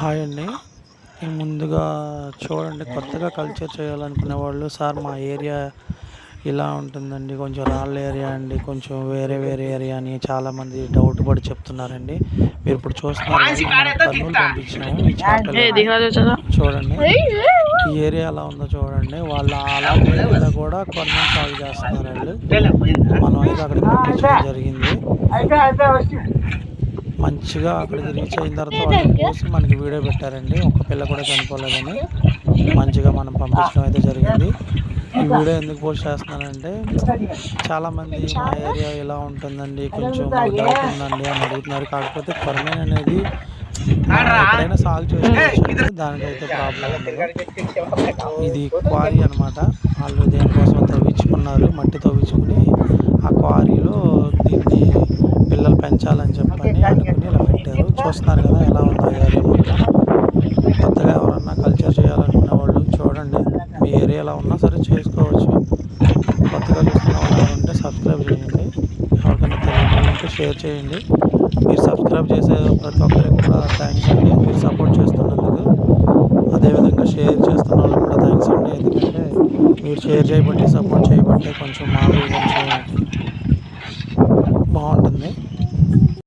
Hi అండి. ఈ ముందుగా చూడండి కొత్తగా కల్చర్ చేయాలనుకునే వాళ్ళు సార్ మా ఏరియా ఇలా ఉంటుందండి కొంచెం రాళ్ళ ఏరియా అండి కొంచెం వేరే వేరే ఏరియా అని చాలామంది డౌట్ పడి చెప్తున్నారండి. మీరు ఇప్పుడు చూస్తున్నారు కర్నూలు పంపించినాము. ఈ చేపలు చూడండి. ఈ ఏరియా ఎలా ఉందో చూడండి. వాళ్ళు అలాంటి ఏరియాలో కూడా కొన్నం సాగు చేస్తున్నారు వాళ్ళు మనం అయితే పంపించడం జరిగింది. మంచిగా అక్కడికి రీచ్ అయిన తర్వాత వాళ్ళు చూసి మనకి వీడియో పెట్టారండి. ఒక పిల్ల కూడా చనిపోలేదని. మంచిగా మనం పంపించడం అయితే జరిగింది. ఈ వీడియో ఎందుకు పోస్ట్ చేస్తున్నానంటే చాలామంది మా ఏరియా ఇలా ఉంటుందండి కొంచెం డౌట్ ఉందండి అని అడుగుతున్నారు. కాకపోతే కొరమేన్ అనేది ఎప్పుడైనా సాగు చేసుకోవచ్చు దానికైతే ప్రాబ్లం ఉండదు ఇది క్వారీ అనమాట వాళ్ళు దేనికోసం తవ్వించుకున్నారు మట్టి తవ్వించుకుని పిల్లలు పెంచాలని చెప్పని అనుకుని ఇలా పెట్టారు. చూస్తున్నారు కదా ఎలా ఉందో ఏరియా మొత్తం కొత్తగా ఎవరన్నా కల్చర్ చేయాలనుకునే వాళ్ళు చూడండి. మీ ఏరియాలో ఉన్నా సరే చేసుకోవచ్చు. కొత్తగా చూస్తున్న వాళ్ళు ఉంటే సబ్స్క్రైబ్ చేయండి. ఎవరికైనా తెలియని ఉంటే షేర్ చేయండి. మీరు సబ్స్క్రైబ్ చేసే ప్రతి ఒక్కరికి కూడా థ్యాంక్స్ అండి. మీరు సపోర్ట్ చేస్తున్నందుకు. అదేవిధంగా షేర్ చేస్తున్న వాళ్ళకి కూడా థ్యాంక్స్ అండి. ఎందుకంటే మీరు షేర్ చేయబట్టి సపోర్ట్ చేయబట్టి కొంచెం మాకు కొంచెం